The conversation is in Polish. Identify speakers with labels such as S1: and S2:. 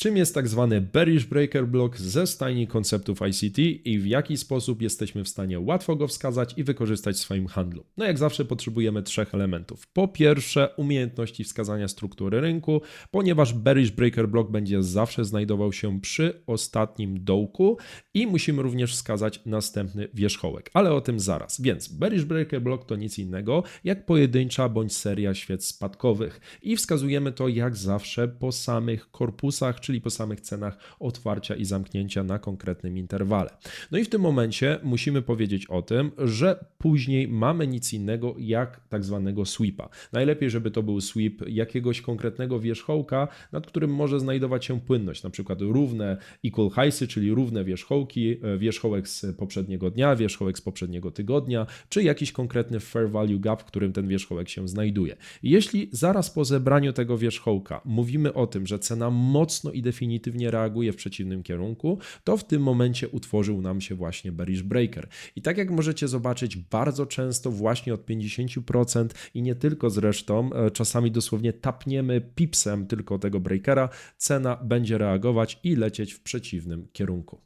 S1: Czym jest tak zwany bearish breaker block ze stajni konceptów ICT i w jaki sposób jesteśmy w stanie łatwo go wskazać i wykorzystać w swoim handlu? No jak zawsze potrzebujemy trzech elementów. Po pierwsze umiejętności wskazania struktury rynku, ponieważ bearish breaker block będzie zawsze znajdował się przy ostatnim dołku i musimy również wskazać następny wierzchołek, ale o tym zaraz. Więc bearish breaker block to nic innego jak pojedyncza bądź seria świec spadkowych i wskazujemy to jak zawsze po samych korpusach, czyli po samych cenach otwarcia i zamknięcia na konkretnym interwale. No i w tym momencie musimy powiedzieć o tym, że później mamy nic innego jak tak zwanego sweepa. Najlepiej, żeby to był sweep jakiegoś konkretnego wierzchołka, nad którym może znajdować się płynność, na przykład równe equal highsy, czyli równe wierzchołki, e, wierzchołek z poprzedniego dnia, wierzchołek z poprzedniego tygodnia, czy jakiś konkretny fair value gap, w którym ten wierzchołek się znajduje. Jeśli zaraz po zebraniu tego wierzchołka mówimy o tym, że cena mocno i definitywnie reaguje w przeciwnym kierunku, to w tym momencie utworzył nam się właśnie bearish breaker. I tak jak możecie zobaczyć, bardzo często właśnie od 50% i nie tylko zresztą, e, czasami dosłownie tapniemy pipsem tylko tego breakera, cena będzie reagować i lecieć w przeciwnym kierunku.